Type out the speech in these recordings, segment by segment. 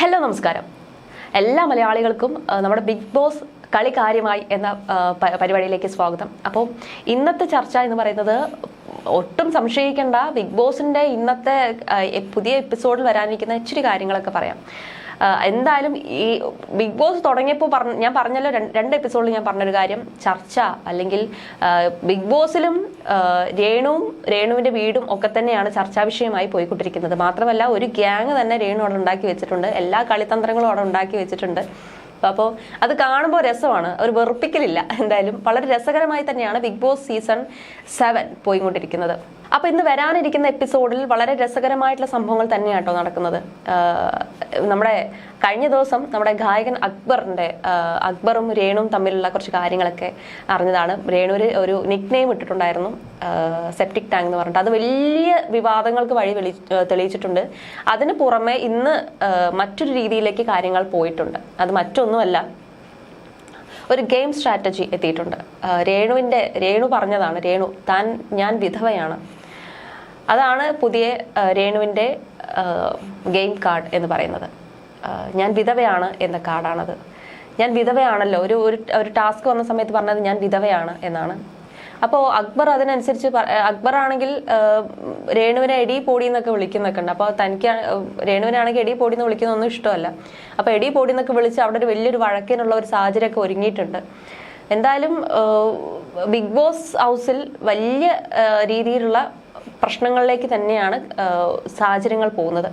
Hello നമസ്കാരം. എല്ലാ മലയാളികൾക്കും നമ്മുടെ ബിഗ് ബോസ് കളി കാര്യമായി എന്ന പരിപാടിയിലേക്ക് സ്വാഗതം. അപ്പോൾ ഇന്നത്തെ ചർച്ച എന്ന് പറയുന്നത് ഒട്ടും സംശയിക്കേണ്ട ബിഗ് ബോസിന്റെ ഇന്നത്തെ പുതിയ എപ്പിസോഡിൽ വരാനിരിക്കുന്ന ഇച്ചിരി കാര്യങ്ങളൊക്കെ പറയാം. എന്തായാലും ഈ ബിഗ് ബോസ് തുടങ്ങിയപ്പോൾ പറഞ്ഞ ഞാൻ പറഞ്ഞല്ലോ രണ്ട് എപ്പിസോഡിൽ ഞാൻ പറഞ്ഞൊരു കാര്യം. ചർച്ച അല്ലെങ്കിൽ ബിഗ് ബോസിലും രേണുവും രേണുവിന്റെ വീടും ഒക്കെ തന്നെയാണ് ചർച്ചാ വിഷയമായി പോയിക്കൊണ്ടിരിക്കുന്നത്. മാത്രമല്ല ഒരു ഗ്യാങ് തന്നെ രേണു അവിടെ ഉണ്ടാക്കി വെച്ചിട്ടുണ്ട്. എല്ലാ കളിതന്ത്രങ്ങളും അവിടെ ഉണ്ടാക്കി വെച്ചിട്ടുണ്ട്. അപ്പോൾ അത് കാണുമ്പോൾ രസമാണ്. ഒരു വെറുപ്പിക്കലില്ല എന്തായാലും. വളരെ രസകരമായി തന്നെയാണ് ബിഗ് ബോസ് സീസൺ സെവൻ പോയിക്കൊണ്ടിരിക്കുന്നത്. അപ്പൊ ഇന്ന് വരാനിരിക്കുന്ന എപ്പിസോഡിൽ വളരെ രസകരമായിട്ടുള്ള സംഭവങ്ങൾ തന്നെയാണ് കേട്ടോ നടക്കുന്നത് നമ്മുടെ കഴിഞ്ഞ ദിവസം നമ്മുടെ ഗായകൻ അക്ബറിന്റെ അക്ബറും രേണുവും തമ്മിലുള്ള കുറച്ച് കാര്യങ്ങളൊക്കെ അറിഞ്ഞതാണ്. രേണുവിന് ഒരു നിക് നെയിം ഇട്ടിട്ടുണ്ടായിരുന്നു സെപ്റ്റിക് ടാങ്ക് എന്ന് പറഞ്ഞിട്ട്. അത് വലിയ വിവാദങ്ങൾക്ക് വഴി വെളി തെളിയിച്ചിട്ടുണ്ട്. അതിന് പുറമെ ഇന്ന് മറ്റൊരു രീതിയിലേക്ക് കാര്യങ്ങൾ പോയിട്ടുണ്ട്. അത് മറ്റൊന്നുമല്ല ഒരു ഗെയിം സ്ട്രാറ്റജി എത്തിയിട്ടുണ്ട്. രേണുവിന്റെ രേണു പറഞ്ഞതാണ് രേണു താൻ ഞാൻ വിധവയാണ്. അതാണ് പുതിയ രേണുവിന്റെ ഗെയിം കാർഡ് എന്ന് പറയുന്നത്. ഞാൻ വിധവയാണ് എന്ന കാർഡാണത്. ഞാൻ വിധവയാണല്ലോ. ഒരു ഒരു ടാസ്ക് വന്ന സമയത്ത് പറഞ്ഞത് ഞാൻ വിധവയാണ് എന്നാണ്. അപ്പോൾ അക്ബർ അതിനനുസരിച്ച് അക്ബർ ആണെങ്കിൽ രേണുവിനെ എടി പൊടി എന്നൊക്കെ വിളിക്കുന്നൊക്കെ ഉണ്ട്. അപ്പോൾ തനിക്ക് രേണുവിനാണെങ്കിൽ എടി പൊടി എന്ന് വിളിക്കുന്നൊന്നും ഇഷ്ടമല്ല. അപ്പോൾ എടി പൊടി എന്നൊക്കെ വിളിച്ച് അവിടെ ഒരു വലിയൊരു വഴക്കിനുള്ള ഒരു സാഹചര്യമൊക്കെ ഒരുങ്ങിയിട്ടുണ്ട്. എന്തായാലും ബിഗ് ബോസ് ഹൗസിൽ വലിയ രീതിയിലുള്ള പ്രശ്നങ്ങളിലേക്ക് തന്നെയാണ് സാഹചര്യങ്ങൾ പോകുന്നത്.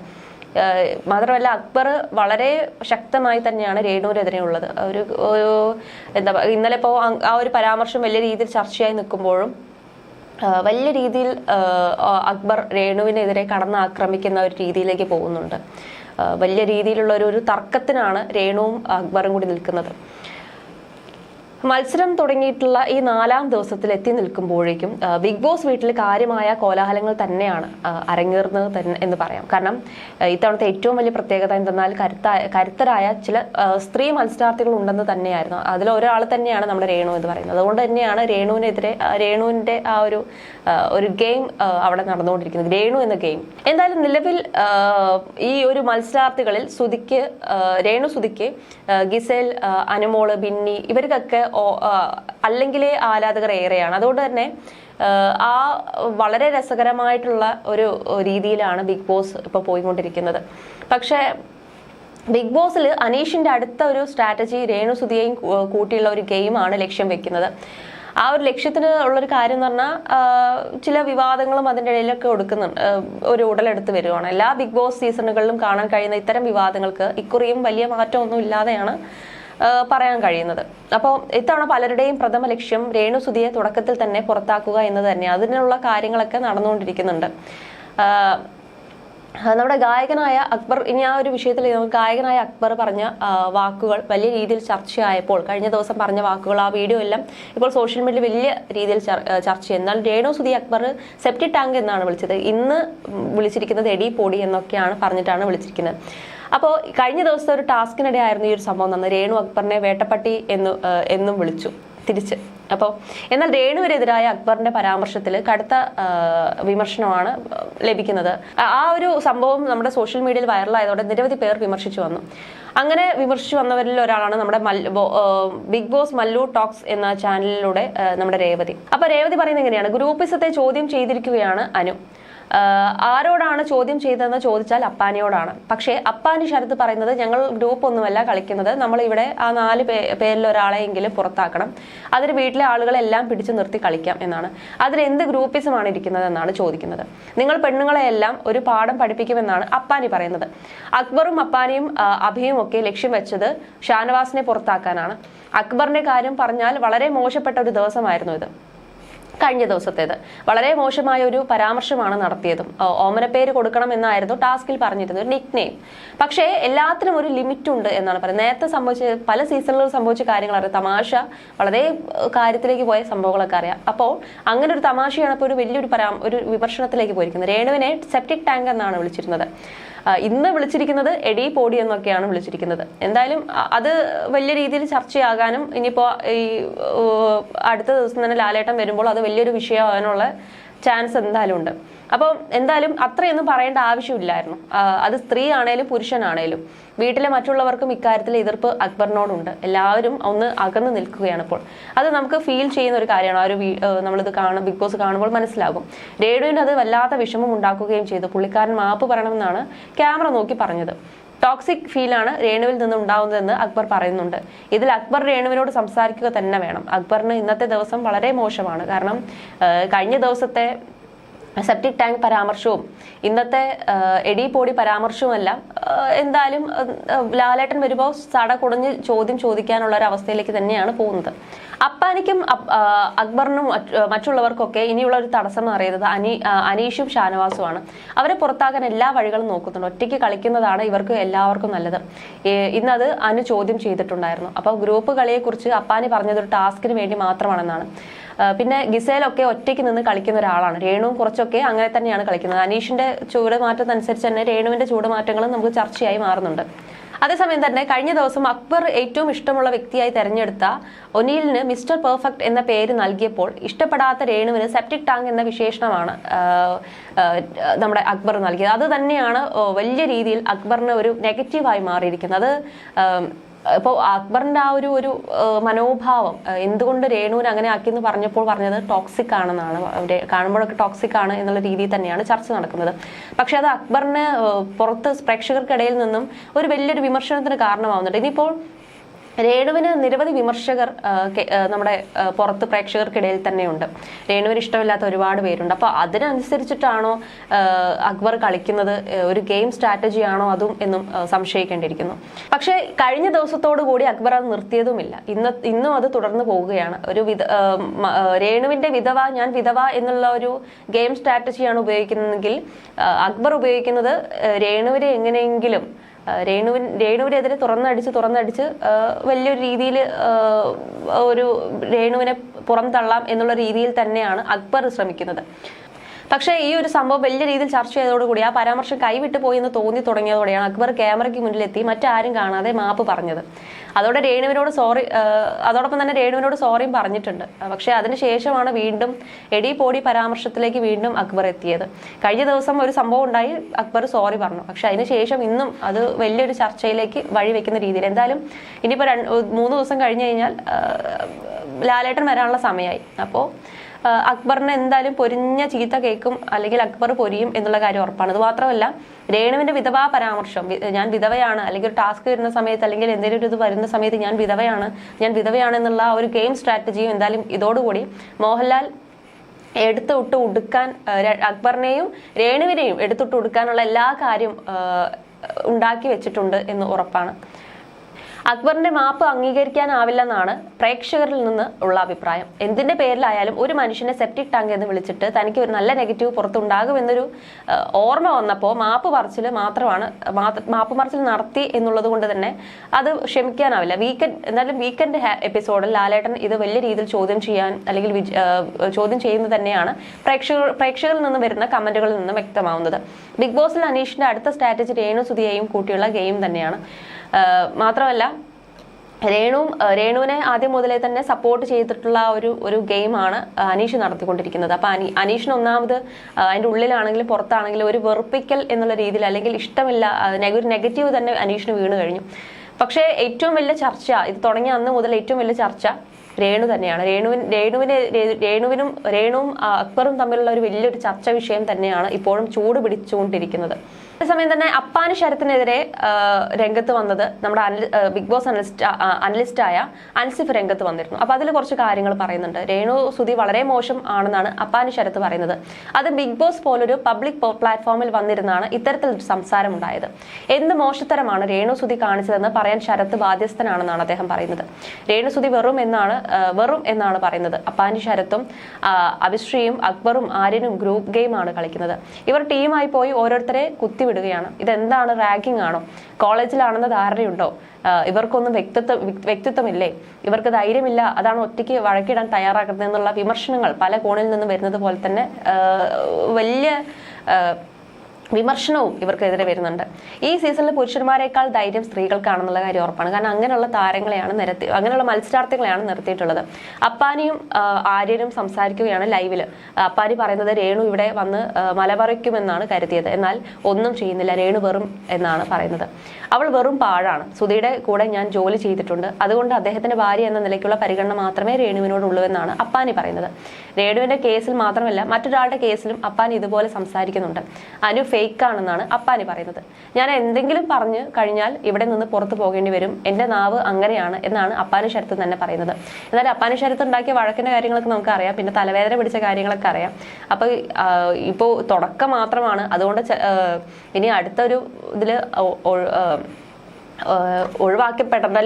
മാത്രമല്ല അക്ബർ വളരെ ശക്തമായി തന്നെയാണ് രേണുവിനെതിരെയുള്ളത് ഉള്ളത്. ഒരു എന്താ ഇന്നലെ ഇപ്പോൾ ആ ഒരു പരാമർശം വലിയ രീതിയിൽ ചർച്ചയായി നിൽക്കുമ്പോഴും വലിയ രീതിയിൽ അക്ബർ രേണുവിനെതിരെ കടന്ന് ആക്രമിക്കുന്ന ഒരു രീതിയിലേക്ക് പോകുന്നുണ്ട്. വലിയ രീതിയിലുള്ള ഒരു തർക്കത്തിനാണ് രേണുവും അക്ബറും കൂടി നിൽക്കുന്നത്. മത്സരം തുടങ്ങിയിട്ടുള്ള ഈ നാലാം ദിവസത്തിൽ എത്തി നിൽക്കുമ്പോഴേക്കും ബിഗ് ബോസ് വീട്ടിൽ കാര്യമായ കോലാഹലങ്ങൾ തന്നെയാണ് അരങ്ങേറുന്നത് തന്നെ എന്ന് പറയാം. കാരണം ഇത്തവണത്തെ ഏറ്റവും വലിയ പ്രത്യേകത എന്തെന്നാൽ കരുത്തായ കരുത്തരായ ചില സ്ത്രീ മത്സരാർത്ഥികൾ ഉണ്ടെന്ന് തന്നെയായിരുന്നു. അതിൽ ഒരാൾ തന്നെയാണ് നമ്മുടെ രേണു എന്ന് പറയുന്നത്. അതുകൊണ്ട് തന്നെയാണ് രേണുവിനെതിരെ രേണുവിന്റെ ആ ഒരു ഒരു ഗെയിം അവിടെ നടന്നുകൊണ്ടിരിക്കുന്നത്. രേണു എന്ന ഗെയിം. എന്തായാലും നിലവിൽ ഈ ഒരു മത്സരാർത്ഥികളിൽ സുതിക്ക് രേണു സുതിക്ക് ഗിസേൽ അനുമോൾ ബിന്നി ഇവർക്കൊക്കെ അല്ലെങ്കിലേ ആരാധകർ ഏറെയാണ്. അതുകൊണ്ട് തന്നെ ആ, വളരെ രസകരമായിട്ടുള്ള ഒരു രീതിയിലാണ് ബിഗ് ബോസ് ഇപ്പോൾ പോയിക്കൊണ്ടിരിക്കുന്നത്. പക്ഷേ ബിഗ് ബോസിൽ അനീഷിന്റെ അടുത്ത ഒരു സ്ട്രാറ്റജി രേണു സുധിയെയും കൂട്ടിയുള്ള ഒരു ഗെയിമാണ് ലക്ഷ്യം വെക്കുന്നത്. ആ ഒരു ലക്ഷ്യത്തിന് ഉള്ളൊരു കാര്യം എന്ന് പറഞ്ഞാൽ ചില വിവാദങ്ങളും അതിന്റെ ഇടയിലൊക്കെ കൊടുക്കുന്നുണ്ട് ഒരു ഉടലെടുത്ത് വരുവാണ്. എല്ലാ ബിഗ് ബോസ് സീസണുകളിലും കാണാൻ കഴിയുന്ന ഇത്തരം വിവാദങ്ങൾക്ക് ഇക്കുറിയും വലിയ മാറ്റമൊന്നും ഇല്ലാതെയാണ് പറയാൻ കഴിയുന്നത്. അപ്പോൾ ഇത്തവണ പലരുടെയും പ്രഥമ ലക്ഷ്യം രേണു സുധിയെ തുടക്കത്തിൽ തന്നെ പുറത്താക്കുക എന്നത് തന്നെ. അതിനുള്ള കാര്യങ്ങളൊക്കെ നടന്നുകൊണ്ടിരിക്കുന്നുണ്ട്. നമ്മുടെ ഗായകനായ അക്ബർ ഇനി ആ ഒരു വിഷയത്തിൽ ഗായകനായ അക്ബർ പറഞ്ഞ വാക്കുകൾ വലിയ രീതിയിൽ ചർച്ചയായപ്പോൾ കഴിഞ്ഞ ദിവസം പറഞ്ഞ വാക്കുകൾ ആ വീഡിയോ എല്ലാം ഇപ്പോൾ സോഷ്യൽ മീഡിയ വലിയ രീതിയിൽ ചർ- ചർച്ച. എന്നാൽ രേണു സുധി അക്ബർ സെപ്റ്റി ടാങ്ക് എന്നാണ് വിളിച്ചത്. ഇന്ന് വിളിച്ചിരിക്കുന്നത് എടി പൊടി എന്നൊക്കെയാണ് പറഞ്ഞിട്ടാണ് വിളിച്ചിരിക്കുന്നത്. അപ്പോൾ കഴിഞ്ഞ ദിവസം ഒരു ടാസ്കിനിടെ ആയിരുന്നു ഈ ഒരു സംഭവം തന്നെ രേണു അക്ബറിനെ വേട്ടപ്പട്ടി എന്ന് എന്നും വിളിച്ചു. തിരിച്ച്. അപ്പോൾ എന്നാൽ രേണുവിനെതിരായ അക്ബറിന്റെ പരാമർശത്തിൽ കടുത്ത വിമർശനമാണ് ലഭിക്കുന്നത്. ആ- ഒരു സംഭവം നമ്മുടെ സോഷ്യൽ മീഡിയയിൽ വൈറലായതോടെ നിരവധി പേർ വിമർശിച്ചു വന്നു. അങ്ങനെ വിമർശിച്ചു വന്നവരിൽ ഒരാളാണ് നമ്മുടെ ബിഗ് ബോസ് മല്ലു ടോക്സ് എന്ന ചാനലിലൂടെ നമ്മുടെ രേവതി. അപ്പൊ രേവതി പറയുന്നത് എങ്ങനെയാണ്? ഗ്രൂപ്പിസത്തെ ചോദ്യം ചെയ്തിരിക്കുകയാണ് അനു. ആരോടാണ് ചോദ്യം ചെയ്തതെന്ന് ചോദിച്ചാൽ അപ്പാനിയോടാണ്. പക്ഷേ അപ്പാനി ശരത്ത് പറയുന്നത് ഞങ്ങൾ ഗ്രൂപ്പ് ഒന്നുമല്ല കളിക്കുന്നത്. നമ്മൾ ഇവിടെ ആ നാല് പേരിൽ ഒരാളെയെങ്കിലും പുറത്താക്കണം. അതിന് വീട്ടിലെ ആളുകളെല്ലാം പിടിച്ചു നിർത്തി കളിക്കാം എന്നാണ്. അതിൽ എന്ത് ഗ്രൂപ്പിസമാണ് ഇരിക്കുന്നത് എന്നാണ് ചോദിക്കുന്നത്. നിങ്ങൾ പെണ്ണുങ്ങളെയെല്ലാം ഒരു പാഠം പഠിപ്പിക്കുമെന്നാണ് അപ്പാനി പറയുന്നത്. അക്ബറും അപ്പാനിയും അഭിയും ഒക്കെ ലക്ഷ്യം വെച്ചത് ഷാനവാസിനെ പുറത്താക്കാനാണ്. അക്ബറിന്റെ കാര്യം പറഞ്ഞാൽ വളരെ മോശപ്പെട്ട ഒരു ദിവസമായിരുന്നു ഇത്. കഴിഞ്ഞ ദിവസത്തേത്. വളരെ മോശമായ ഒരു പരാമർശമാണ് നടത്തിയതും. ഓമന ഓമനപ്പേര് കൊടുക്കണം എന്നായിരുന്നു ടാസ്കിൽ പറഞ്ഞിരുന്നത് ഒരു നിക് നെയിം പക്ഷേ എല്ലാത്തിനും ഒരു ലിമിറ്റ് ഉണ്ട് എന്നാണ് പറയുന്നത്. നേരത്തെ സംഭവിച്ച പല സീസണുകളിൽ സംഭവിച്ച കാര്യങ്ങൾ അറിയാം. തമാശ വളരെ കാര്യത്തിലേക്ക് പോയ സംഭവങ്ങളൊക്കെ അറിയാം. അപ്പോൾ അങ്ങനെ ഒരു തമാശയാണ് ഇപ്പോൾ ഒരു വലിയൊരു പരാ ഒരു വിമർശനത്തിലേക്ക് പോയിരിക്കുന്നത്. രേണുവിനെ സെപ്റ്റിക് ടാങ്ക് എന്നാണ് വിളിച്ചിരുന്നത്. ഇന്ന് വിളിച്ചിരിക്കുന്നത് എടി പോടി എന്നൊക്കെയാണ് വിളിച്ചിരിക്കുന്നത്. എന്തായാലും അത് വലിയ രീതിയിൽ ചർച്ചയാകാനും ഇനിയിപ്പോ ഈ അടുത്ത ദിവസം തന്നെ ലാലേട്ടൻ വരുമ്പോൾ അത് വലിയൊരു വിഷയമാകാനുള്ള ചാൻസ് എന്തായാലും ഉണ്ട്. അപ്പോൾ എന്തായാലും അത്രയൊന്നും പറയേണ്ട ആവശ്യമില്ലായിരുന്നു. അത് സ്ത്രീ ആണേലും പുരുഷനാണേലും. വീട്ടിലെ മറ്റുള്ളവർക്കും ഇക്കാര്യത്തിൽ എതിർപ്പ് അക്ബറിനോടുണ്ട്. എല്ലാവരും ഒന്ന് അകന്നു നിൽക്കുകയാണ് ഇപ്പോൾ. അത് നമുക്ക് ഫീൽ ചെയ്യുന്ന ഒരു കാര്യമാണ്. ആ ഒരു നമ്മളിത് കാണും ബിഗ് ബോസ് കാണുമ്പോൾ മനസ്സിലാകും. രേണുവിന് അത് വല്ലാത്ത വിഷമം ഉണ്ടാക്കുകയും ചെയ്തു. പുള്ളിക്കാരൻ മാപ്പ് പറയണമെന്നാണ് ക്യാമറ നോക്കി പറഞ്ഞത്. ടോക്സിക് ഫീലാണ് രേണുവിൽ നിന്ന് ഉണ്ടാവുന്നതെന്ന് അക്ബർ പറയുന്നുണ്ട്. ഇതിൽ അക്ബർ രേണുവിനോട് സംസാരിക്കുക തന്നെ വേണം. അക്ബറിന് ഇന്നത്തെ ദിവസം വളരെ മോശമാണ്. കാരണം കഴിഞ്ഞ ദിവസത്തെ സെപ്റ്റിക് ടാങ്ക് പരാമർശവും. ഇന്നത്തെ എടി പോടി പരാമർശവുമെല്ലാം. എന്തായാലും ലാലേട്ടൻ വരുമ്പോൾ സട കുടഞ്ഞ് ചോദ്യം ചോദിക്കാനുള്ള ഒരു അവസ്ഥയിലേക്ക് തന്നെയാണ് പോകുന്നത്. അപ്പാനിക്കും അക്ബറിനും മറ്റുള്ളവർക്കൊക്കെ ഇനിയുള്ള ഒരു തടസ്സം എന്ന് പറയുന്നത് അനി അനീഷും ഷാനവാസുമാണ്. അവരെ പുറത്താക്കാൻ എല്ലാ വഴികളും നോക്കുന്നുണ്ട്. ഒറ്റയ്ക്ക് കളിക്കുന്നതാണ് ഇവർക്ക് എല്ലാവർക്കും നല്ലത്. ഇന്നത് അനു ചോദ്യം ചെയ്തിട്ടുണ്ടായിരുന്നു. അപ്പോൾ ഗ്രൂപ്പ് കളിയെക്കുറിച്ച് അപ്പാനി പറഞ്ഞത് ഒരു ടാസ്കിന് വേണ്ടി മാത്രമാണെന്നാണ്. പിന്നെ ഗിസേലൊക്കെ ഒറ്റയ്ക്ക് നിന്ന് കളിക്കുന്ന ഒരാളാണ്. രേണുവും കുറച്ചൊക്കെ അങ്ങനെ തന്നെയാണ് കളിക്കുന്നത്. അനീഷിന്റെ ചൂട് മാറ്റത്തനുസരിച്ച് തന്നെ രേണുവിന്റെ ചൂട് മാറ്റങ്ങളും നമുക്ക് ചർച്ചയായി മാറുന്നുണ്ട്. അതേസമയം തന്നെ കഴിഞ്ഞ ദിവസം അക്ബർ ഏറ്റവും ഇഷ്ടമുള്ള വ്യക്തിയായി തെരഞ്ഞെടുത്ത ഒനീലിന് മിസ്റ്റർ പെർഫെക്റ്റ് എന്ന പേര് നൽകിയപ്പോൾ ഇഷ്ടപ്പെടാത്ത രേണുവിന് സെപ്റ്റിക് ടാങ്ക് എന്ന വിശേഷണമാണ് നമ്മുടെ അക്ബർ നൽകിയത്. അത് തന്നെയാണ് വലിയ രീതിയിൽ അക്ബറിന് ഒരു നെഗറ്റീവായി മാറിയിരിക്കുന്നത്. അത് ഇപ്പോൾ അക്ബറിന്റെ ആ ഒരു ഒരു മനോഭാവം എന്തുകൊണ്ട് രേണുവിനെ അങ്ങനെ ആക്കിയെന്ന് പറഞ്ഞപ്പോൾ പറഞ്ഞത് ടോക്സിക് ആണെന്നാണ്. കാണുമ്പോഴൊക്കെ ടോക്സിക് ആണ് എന്നുള്ള രീതിയിൽ തന്നെയാണ് ചർച്ച നടക്കുന്നത്. പക്ഷെ അത് അക്ബറിന് പുറത്ത് പ്രേക്ഷകർക്കിടയിൽ നിന്നും ഒരു വലിയൊരു വിമർശനത്തിന് കാരണമാവുന്നുണ്ട്. ഇനിയിപ്പോൾ രേണുവിന് നിരവധി വിമർശകർ നമ്മുടെ പുറത്ത് പ്രേക്ഷകർക്കിടയിൽ തന്നെയുണ്ട്. രേണുവിന് ഇഷ്ടമില്ലാത്ത ഒരുപാട് പേരുണ്ട്. അപ്പോൾ അതിനനുസരിച്ചിട്ടാണോ അക്ബർ കളിക്കുന്നത് ഒരു ഗെയിം സ്ട്രാറ്റജി ആണോ അതും എന്നും സംശയിക്കേണ്ടിയിരിക്കുന്നു. പക്ഷേ കഴിഞ്ഞ ദിവസത്തോടു കൂടി അക്ബർ അത് നിർത്തിയതുമില്ല. ഇന്ന് ഇന്നും അത് തുടർന്നു പോവുകയാണ്. ഒരു വിധ രേണുവിന്റെ വിധവ ഞാൻ വിധവ എന്നുള്ള ഒരു ഗെയിം സ്ട്രാറ്റജിയാണ് ഉപയോഗിക്കുന്നതെങ്കിൽ അക്ബർ ഉപയോഗിക്കുന്നത് രേണുവിനെ എങ്ങനെയെങ്കിലും രേണുവിൻ രേണുവിനെതിരെ തുറന്നടിച്ച് തുറന്നടിച്ച് വലിയൊരു രീതിയിൽ ഒരു രേണുവിനെ പുറം തള്ളാം എന്നുള്ള രീതിയിൽ തന്നെയാണ് അക്ബർ ശ്രമിക്കുന്നത്. പക്ഷേ ഈ ഒരു സംഭവം വലിയ രീതിയിൽ ചർച്ച ചെയ്തതോടുകൂടി ആ പരാമർശം കൈവിട്ടു പോയി എന്ന് തോന്നി തുടങ്ങിയതോടെയാണ് അക്ബർ ക്യാമറയ്ക്ക് മുന്നിലെത്തി മറ്റാരും കാണാതെ മാപ്പ് പറഞ്ഞത്. അതോടെ രേണുവിനോട് സോറി അതോടൊപ്പം തന്നെ രേണുവിനോട് സോറിയും പറഞ്ഞിട്ടുണ്ട്. പക്ഷേ അതിനുശേഷമാണ് വീണ്ടും എടി പോടി പരാമർശത്തിലേക്ക് വീണ്ടും അക്ബർ എത്തിയത്. കഴിഞ്ഞ ദിവസം ഒരു സംഭവം ഉണ്ടായി അക്ബർ സോറി പറഞ്ഞു. പക്ഷെ അതിനുശേഷം ഇന്നും അത് വലിയൊരു ചർച്ചയിലേക്ക് വഴിവെക്കുന്ന രീതിയിൽ. എന്തായാലും ഇനിയിപ്പോൾ മൂന്ന് ദിവസം കഴിഞ്ഞു കഴിഞ്ഞാൽ ലാലേട്ടൻ വരാനുള്ള സമയമായി. അപ്പോൾ അക്ബറിന് എന്തായാലും പൊരിഞ്ഞ ചീത്ത കേൾക്കും അല്ലെങ്കിൽ അക്ബർ പൊരിയും എന്നുള്ള കാര്യം ഉറപ്പാണ്. അത് മാത്രമല്ല രേണുവിന്റെ വിധവാ പരാമർശം ഞാൻ വിധവയാണ് അല്ലെങ്കിൽ ഒരു ടാസ്ക് വരുന്ന സമയത്ത് അല്ലെങ്കിൽ എന്തെങ്കിലും ഒരു ഇത് വരുന്ന സമയത്ത് ഞാൻ വിധവയാണ് ഞാൻ വിധവയാണ് എന്നുള്ള ആ ഒരു ഗെയിം സ്ട്രാറ്റജിയും എന്തായാലും ഇതോടുകൂടി മോഹൻലാൽ എടുത്തിട്ട് ഉടുക്കാൻ അക്ബറിനെയും രേണുവിനെയും എടുത്തിട്ട് ഉടുക്കാനുള്ള എല്ലാ കാര്യം ഉണ്ടാക്കി വെച്ചിട്ടുണ്ട് എന്ന് ഉറപ്പാണ്. അക്ബറിന്റെ മാപ്പ് അംഗീകരിക്കാനാവില്ലെന്നാണ് പ്രേക്ഷകരിൽ നിന്ന് ഉള്ള അഭിപ്രായം. എന്തിന്റെ പേരിലായാലും ഒരു മനുഷ്യനെ സെപ്റ്റിക് ടാങ്ക് എന്ന് വിളിച്ചിട്ട് തനിക്ക് ഒരു നല്ല നെഗറ്റീവ് പുറത്തുണ്ടാകുമെന്നൊരു ഓർമ്മ വന്നപ്പോൾ മാപ്പ് പറച്ചിൽ മാത്രമാണ് മാപ്പ് പറച്ചിൽ നടത്തി എന്നുള്ളത് കൊണ്ട് തന്നെ അത് ക്ഷമിക്കാനാവില്ല. വീക്കെൻഡ് എന്തായാലും വീക്കെൻഡ് എപ്പിസോഡിൽ ലാലേട്ടൻ ഇത് വലിയ രീതിയിൽ ചോദ്യം ചെയ്യാൻ അല്ലെങ്കിൽ ചോദ്യം ചെയ്യുന്നത് തന്നെയാണ് പ്രേക്ഷകർ പ്രേക്ഷകരിൽ നിന്ന് വരുന്ന കമന്റുകളിൽ നിന്നും വ്യക്തമാവുന്നത്. ബിഗ് ബോസിൽ അനീഷിന്റെ അടുത്ത സ്ട്രാറ്റജി രേണു സുധിയെയും കൂട്ടിയുള്ള ഗെയിം തന്നെയാണ്. മാത്രമല്ല രേണുവും രേണുവിനെ ആദ്യം മുതലേ തന്നെ സപ്പോർട്ട് ചെയ്തിട്ടുള്ള ഒരു ഒരു ഗെയിമാണ് അനീഷ് നടത്തിക്കൊണ്ടിരിക്കുന്നത്. അപ്പൊ അനി അനീഷിന് ഒന്നാമത് അതിന്റെ ഉള്ളിലാണെങ്കിലും പുറത്താണെങ്കിലും ഒരു വെറുപ്പിക്കൽ എന്നുള്ള രീതിയിൽ അല്ലെങ്കിൽ ഇഷ്ടമില്ല ഒരു നെഗറ്റീവ് തന്നെ അനീഷിന് വീണ് കഴിഞ്ഞു. പക്ഷേ ഏറ്റവും വലിയ ചർച്ച ഇത് തുടങ്ങിയ അന്ന് മുതൽ ഏറ്റവും വലിയ ചർച്ച രേണു തന്നെയാണ്. രേണുവിൻ രേണുവിനെ രേണുവിനും രേണുവും അക്ബറും തമ്മിലുള്ള ഒരു വലിയൊരു ചർച്ച വിഷയം തന്നെയാണ് ഇപ്പോഴും ചൂട് പിടിച്ചുകൊണ്ടിരിക്കുന്നത്. അതേസമയം തന്നെ അപ്പാന് ശരത്തിനെതിരെ രംഗത്ത് വന്നത് നമ്മുടെ ബിഗ് ബോസ് അനലിസ്റ്റ് അനലിസ്റ്റായ അൻസിഫ് രംഗത്ത് വന്നിരുന്നു. അപ്പൊ അതിൽ കുറച്ച് കാര്യങ്ങൾ പറയുന്നുണ്ട്. രേണു സുതി വളരെ മോശം ആണെന്നാണ് അപ്പാന് ശരത്ത് പറയുന്നത്. അത് ബിഗ് ബോസ് പോലൊരു പബ്ലിക് പ്ലാറ്റ്ഫോമിൽ വന്നിരുന്നാണ് ഇത്തരത്തിൽ സംസാരം ഉണ്ടായത് എന്ത് മോശത്തരമാണ് രേണു സുതി കാണിച്ചതെന്ന് പറയാൻ ശരത്ത് ബാധ്യസ്ഥനാണെന്നാണ് അദ്ദേഹം പറയുന്നത്. രേണു സുതി വെറും എന്നാണ് വെറും എന്നാണ് പറയുന്നത്. അപ്പാനി ശരത്തും അഭിശ്രീയും അക്ബറും ആര്യനും ഗ്രൂപ്പ് ഗെയിമാണ് കളിക്കുന്നത്. ഇവർ ടീമായി പോയി ഓരോരുത്തരെ കുത്തിവിടുകയാണ്. ഇതെന്താണ് റാഗിംഗ് ആണോ? കോളേജിലാണെന്ന ധാരണയുണ്ടോ? ഇവർക്കൊന്നും വ്യക്തിത്വം വ്യക്തി- വ്യക്തിത്വമില്ലേ? ഇവർക്ക് ധൈര്യമില്ല. അതാണ് ഒറ്റയ്ക്ക് വഴക്കിടാൻ തയ്യാറാക്കുന്നത് എന്നുള്ള വിമർശനങ്ങൾ പല കോണിൽ നിന്നും വരുന്നത് പോലെ തന്നെ വലിയ വിമർശനവും ഇവർക്കെതിരെ വരുന്നുണ്ട്. ഈ സീസണിൽ പുരുഷന്മാരെക്കാൾ ധൈര്യം സ്ത്രീകൾക്കാണെന്നുള്ള കാര്യം ഉറപ്പാണ്. കാരണം അങ്ങനെയുള്ള താരങ്ങളെയാണ് നിരത്തി അങ്ങനെയുള്ള മത്സരാർത്ഥികളെയാണ് നിർത്തിയിട്ടുള്ളത്. അപ്പാനിയും ആര്യനും സംസാരിക്കുകയാണ് ലൈവിൽ. അപ്പാനി പറയുന്നത് രേണു ഇവിടെ വന്ന് മലപറിക്കുമെന്നാണ് കരുതിയത്. എന്നാൽ ഒന്നും ചെയ്യുന്നില്ല. രേണു വെറും എന്നാണ് പറയുന്നത്. അവൾ വെറും പാഴാണ്. സുധിയുടെ കൂടെ ഞാൻ ജോലി ചെയ്തിട്ടുണ്ട്. അതുകൊണ്ട് അദ്ദേഹത്തിന്റെ ഭാര്യ എന്ന നിലയ്ക്കുള്ള പരിഗണന മാത്രമേ രേണുവിനോടുള്ളൂ എന്നാണ് അപ്പാനി പറയുന്നത്. രേണുവിന്റെ കേസിൽ മാത്രമല്ല മറ്റൊരാളുടെ കേസിലും അപ്പാനി ഇതുപോലെ സംസാരിക്കുന്നുണ്ട്. അനു ഫേക്ക് ആണെന്നാണ് അപ്പാനി പറയുന്നത്. ഞാൻ എന്തെങ്കിലും പറഞ്ഞു കഴിഞ്ഞാൽ ഇവിടെ നിന്ന് പുറത്തു പോകേണ്ടി വരും. എന്റെ നാവ് അങ്ങനെയാണ് എന്നാണ് അപ്പാനി ശരത്ത് തന്നെ പറയുന്നത്. എന്നാൽ അപ്പാനി ശരത്ത് ഉണ്ടാക്കിയ വഴക്കിന്റെ കാര്യങ്ങളൊക്കെ നമുക്ക് അറിയാം. പിന്നെ തലവേദന പിടിച്ച കാര്യങ്ങളൊക്കെ അറിയാം. അപ്പൊ ഇപ്പോൾ തുടക്കം മാത്രമാണ്. അതുകൊണ്ട് ഇനി അടുത്തൊരു ഇതിൽ ഒ- ഒ-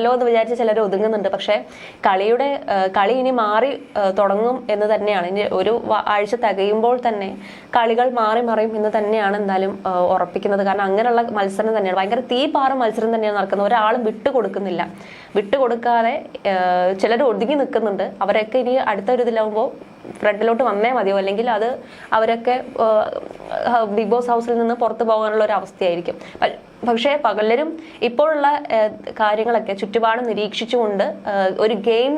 ആ, എന്ന് വിചാരിച്ച് ചിലർ ഒതുങ്ങുന്നുണ്ട്. പക്ഷേ കളിയുടെ കളി ഇനി മാറി തുടങ്ങും എന്ന് തന്നെയാണ്. ഇനി ഒരു ആഴ്ച തികയുമ്പോൾ തന്നെ കളികൾ മാറി മറിയും എന്ന് തന്നെയാണ് എന്തായാലും ഉറപ്പിക്കുന്നത്. കാരണം അങ്ങനെയുള്ള മത്സരം തന്നെയാണ്. ഭയങ്കര തീ പാറ മത്സരം തന്നെയാണ് നടക്കുന്നത്. ഒരാളും വിട്ടുകൊടുക്കുന്നില്ല വിട്ടുകൊടുക്കാതെ ചിലർ ഒതുങ്ങി നിൽക്കുന്നുണ്ട്. അവരൊക്കെ ഇനി അടുത്ത ഒരു ഇതിലാവുമ്പോൾ ഫ്രണ്ടിലോട്ട് വന്നേ മതിയോ? അല്ലെങ്കിൽ അത് അവരൊക്കെ ബിഗ് ബോസ് ഹൗസിൽ നിന്ന് പുറത്തു പോകാനുള്ള ഒരു അവസ്ഥയായിരിക്കും. പക്ഷേ പകലരും ഇപ്പോഴുള്ള കാര്യങ്ങളൊക്കെ ചുറ്റുപാട് നിരീക്ഷിച്ചുകൊണ്ട് ഒരു ഗെയിം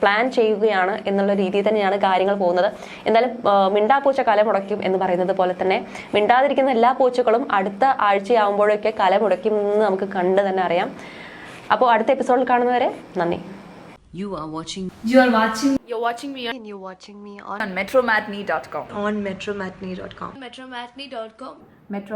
പ്ലാൻ ചെയ്യുകയാണ് എന്നുള്ള രീതിയിൽ തന്നെയാണ് കാര്യങ്ങൾ പോകുന്നത് എന്തായാലും മിണ്ടാ മിണ്ടാപ്പൂച്ച കല മുടക്കും എന്ന് പറയുന്നത് പോലെ തന്നെ മിണ്ടാതിരിക്കുന്ന എല്ലാ പൂച്ചകളും അടുത്ത ആഴ്ചയാവുമ്പോഴൊക്കെ കല മുടക്കും എന്ന് നമുക്ക് കണ്ട് തന്നെ അറിയാം അപ്പോൾ അടുത്ത എപ്പിസോഡിൽ കാണുന്നവരെ നന്ദി You are watching You are watching You're watching me on, you're watching me on on metromatney.com. on metromatney.com. metromatney.com Metro